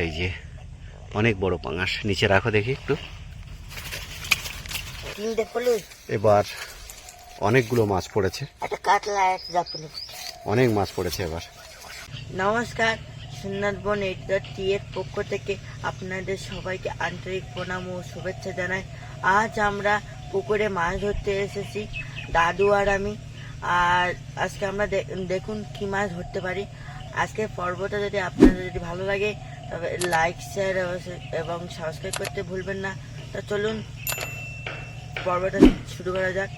এই যে অনেক বড় পাঙাশ। নিচে রাখো দেখি একটু। এবার অনেকগুলো মাছ পড়েছে। অনেক মাছ পড়েছে এবার। নমস্কার সুন্দরবন এইট টি এর পক্ষ থেকে আপনাদের সবাইকে আন্তরিক প্রণাম ও শুভেচ্ছা জানাই। আজ আমরা পুকুরে মাছ ধরতে এসেছি দাদু আর আমি। আর আজকে আমরা দেখুন কি মাছ ধরতে পারি। আজকের পর্বটা যদি আপনাদের যদি ভালো লাগে লাইক শেয়ার এবং সাবস্ক্রাইব করতে ভুলবেন না তো চলুন পর্বটা শুরু করা যাক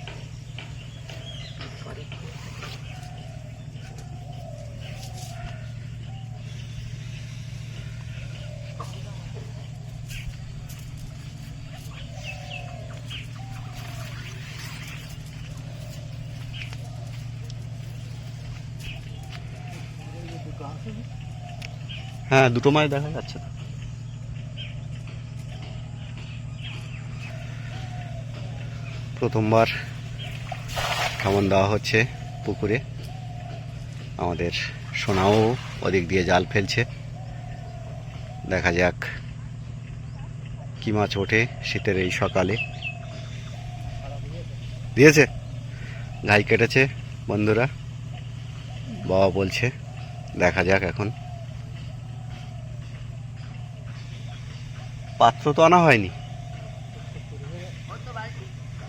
Sorry. হ্যাঁ দুটো মাছ দেখা যাচ্ছে। প্রথমবার খামন দেওয়া হচ্ছে পুকুরে। আমাদের সোনাও ওদিক দিয়ে জাল ফেলছে। দেখা যাক কি মাছ ওঠে শীতের এই সকালে। দিয়েছে? ঘাই কেটেছে বন্ধুরা। বাবা বলছে, দেখা যাক এখন। পাত্র তো আনা হয়নি।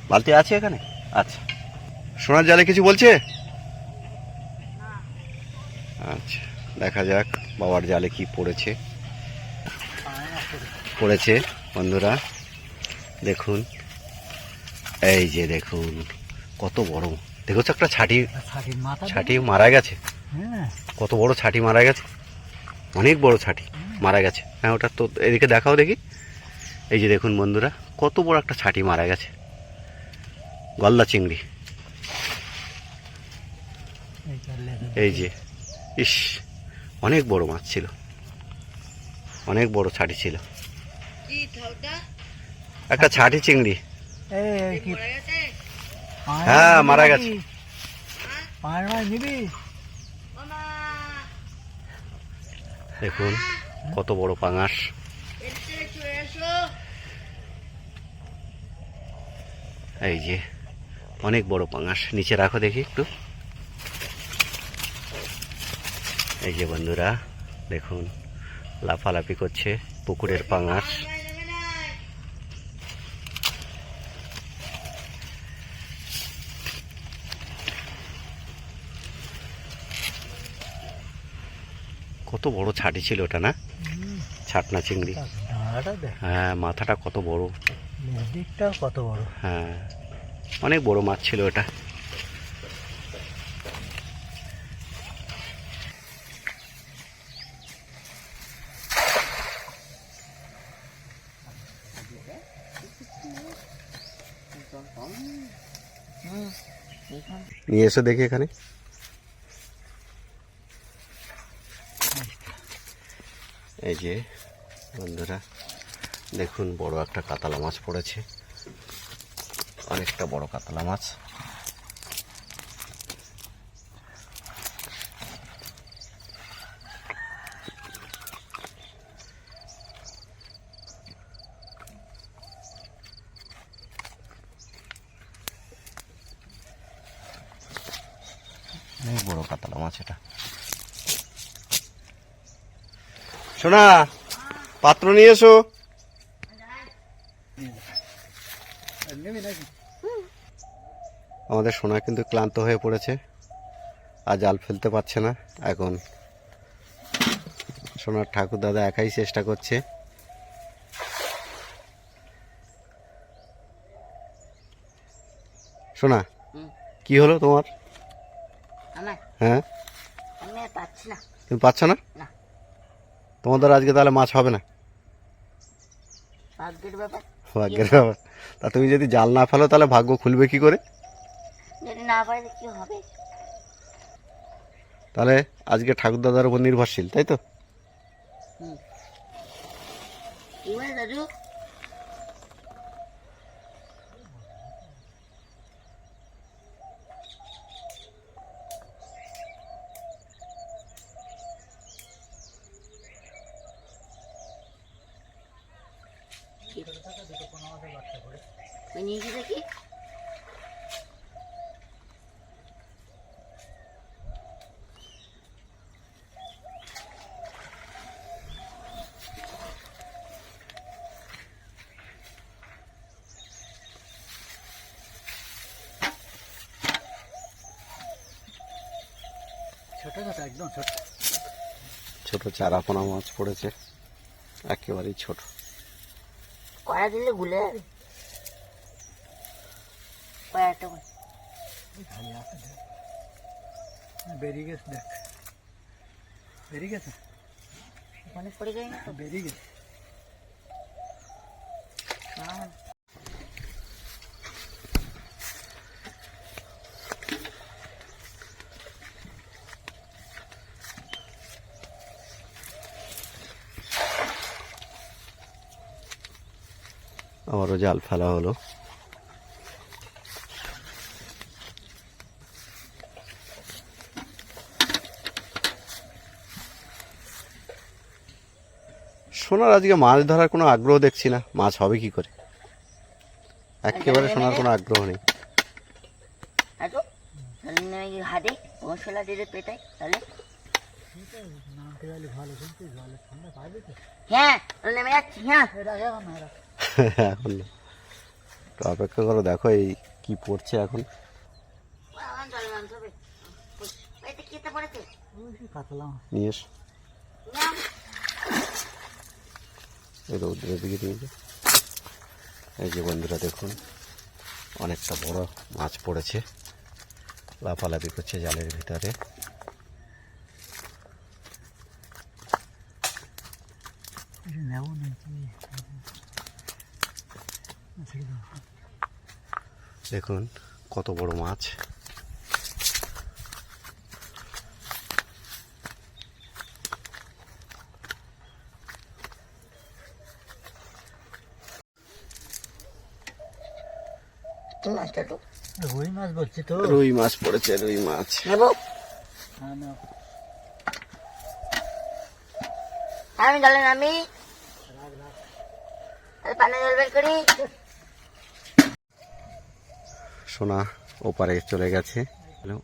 বালতি আছে এখানে? আচ্ছা। সোনার জালে কিছু বলছে? আচ্ছা দেখা যাক বাবার জালে কি পড়েছে। পড়েছে বন্ধুরা। দেখুন। এই যে দেখুন কত বড়। দেখছ একটা ছাটি। ছাটি মারা গেছে। হ্যাঁ। কত বড় ছাটি মারা গেছে? অনেক বড় ছাটি মারা গেছে। হ্যাঁ ওটা তো এদিকে দেখাও দেখি। এই যে দেখুন বন্ধুরা কত বড় একটা ছাটি মারা গেছে। গলদা চিংড়ি। এই যে ইস অনেক বড় মাছ ছিল। অনেক বড় ছাটি ছিল। একটা ছাটি চিংড়ি। হ্যাঁ মারা গেছে। দেখুন কত বড় পাঙাশ এসে চলে এসো এই যে অনেক বড় পাঙাশ। নিচে রাখো দেখি একটু। এই যে বন্ধুরা দেখুন লাফালাফি করছে পুকুরের পাঙাশ। কত বড় ছাটি ছিল ওটা না? ছাটনা চিংড়ি। হ্যাঁ মাথাটা কত বড়। দিকটা কত বড়? হ্যাঁ অনেক বড় মাছ ছিল ওটা নিয়ে এসো দেখি এখানে। এই যে, বন্ধুরা। দেখুন, বড় একটা কাতলা মাছ পড়েছে। অনেকটা বড় কাতলা মাছ। বড় কাতলা মাছ এটা। শোনা পাত্র নিয়ে এসো। আমাদের সোনা কিন্তু ক্লান্ত হয়ে পড়েছে আর জাল ফেলতে পারছে না এখন। সোনার ঠাকুর দাদা একাই চেষ্টা করছে। সোনা। কি হলো তোমার? হ্যাঁ? তুমি পাচ্ছ না। তোমাদের আজকে তাহলে মাছ হবে না? ব্যাপার। ভাগ্যের ব্যাপার। তা তুমি যদি জাল না ফেলো তাহলে ভাগ্য খুলবে কি করে? যদি না পারে কি হবে? তাহলে আজকে ঠাকুর দাদার উপর নির্ভরশীল তাই তো? কি বলে দাদু দেখি। ওই নিয়ে গিয়ে দেখি। ছোট ছোট একদম ছোট। ছোট চারাপোনা মাছ পড়েছে। একেবারেই ছোট। কড়া দিলে গুলে যাবে কড়াটা কই? খালি আছে দেখ বেরিয়ে গেছে দেখ বেরিয়ে গেছে অনেক পড়ে যায় না তো বেরিয়ে গেছে না। আবারও জাল ফেলা হলো। সোনার আজকে মাছ ধরার কোনো আগ্রহ দেখছি না। মাছ হবে কি করে? একেবারে সোনার কোনো আগ্রহ নেই। এতো তাহলে নেমে গিয়ে হাতে। মশলা দিয়ে পেটাই তাহলে। হ্যাঁ নেমে যাচ্ছি হ্যাঁ। এটা এখন না। না তো অপেক্ষা করো, দেখো এই কি পড়ছে এখন। নিয়ে এই যে বন্ধুরা, দেখুন, অনেকটা বড় মাছ পড়েছে। লাফালাফি করছে জালের ভিতরে। নেব দাও দেখুন কত বড় মাছ। তুমি মাছটা তো। রুই মাছ বলছি তো। রুই মাছ পড়েছে রুই মাছ। হ্যাঁ আমি। জলে নামি পানি জল বের করি। সোনা ওপারে চলে গেছে।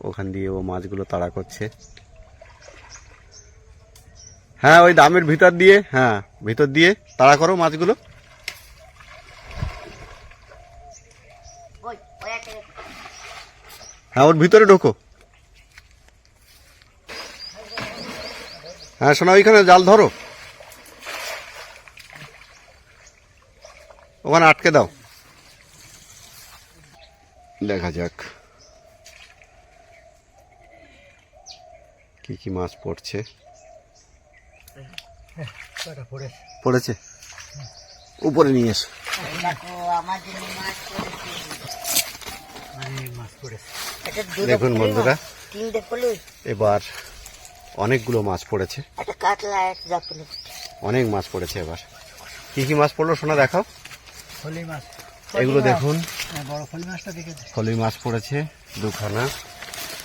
ওখান দিয়ে ও মাছগুলো তাড়া করছে। হ্যাঁ ওই দামের ভিতর দিয়ে হ্যাঁ ভিতর দিয়ে তাড়া করো মাছগুলো। হ্যাঁ ওর ভিতরে ঢোকো। হ্যাঁ শোনা ওইখানে জাল ধরো। ওখানে আটকে দাও। দেখা যাক। কি কি মাছ পড়ছে? পড়েছে। পড়েছে? উপরে নিয়ে এসো। দেখো আমার জন্য মাছ পড়েছে অনেক মাছ পড়েছে এটা দুটো দেখুন বন্ধুরা। এবার অনেকগুলো মাছ পড়েছে। অনেক মাছ পড়েছে এবার। কি কি মাছ পড়ল শোনা দেখাও। মাছ। এগুলো দেখুন। হ্যাঁ, বড় ফলি মাছটা দেখেছে ফলি মাছ পড়েছে দুখানা।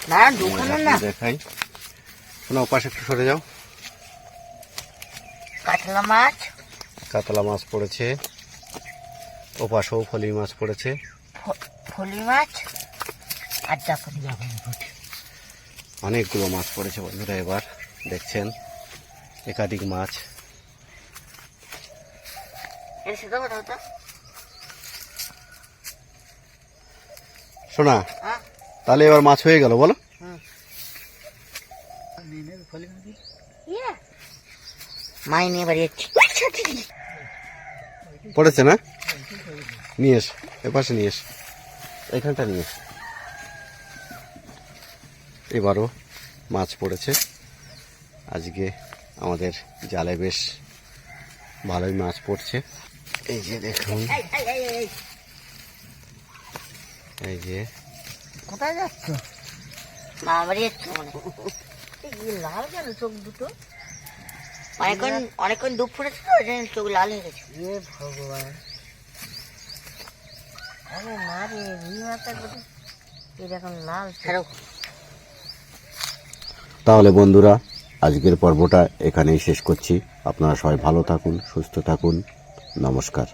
না দুখানে না। দেখাই। শোনা ওপাশে একটু সরে যাও। কাতলা মাছ। কাতলা মাছ পড়েছে। ওপাশেও ফলি মাছ পড়েছে। ফলি মাছ। আর জাপানি অনেকগুলো মাছ পড়েছে বন্ধুরা এবার দেখছেন? একাধিক মাছ। এর সাথে কথা শোনা, তাহলে এবার মাছ হয়ে গেল, বলো। পড়েছে না? নিয়ে এস এপাশে নিয়ে এস, এখানটা নিয়ে এস। এবারও মাছ পড়েছে। আজকে আমাদের জালে বেশ ভালোই মাছ পড়ছে। এই যে দেখুন এই, যে। কোথায় যাচ্ছ? লাল কেন চোখ দুটো? অনেকক্ষণ অনেকক্ষণ দুধ ফুটেছে তো ওই জন্য চোখ লাল হয়ে গেছে। এ ভগবান। আরে না রে রুই মাছটা কোথায় এরকম লাল ছাড়ো। তাহলে বন্ধুরা আজকের পর্বটা এখানেই শেষ করছি। আপনারা সবাই ভালো থাকুন সুস্থ থাকুন। নমস্কার।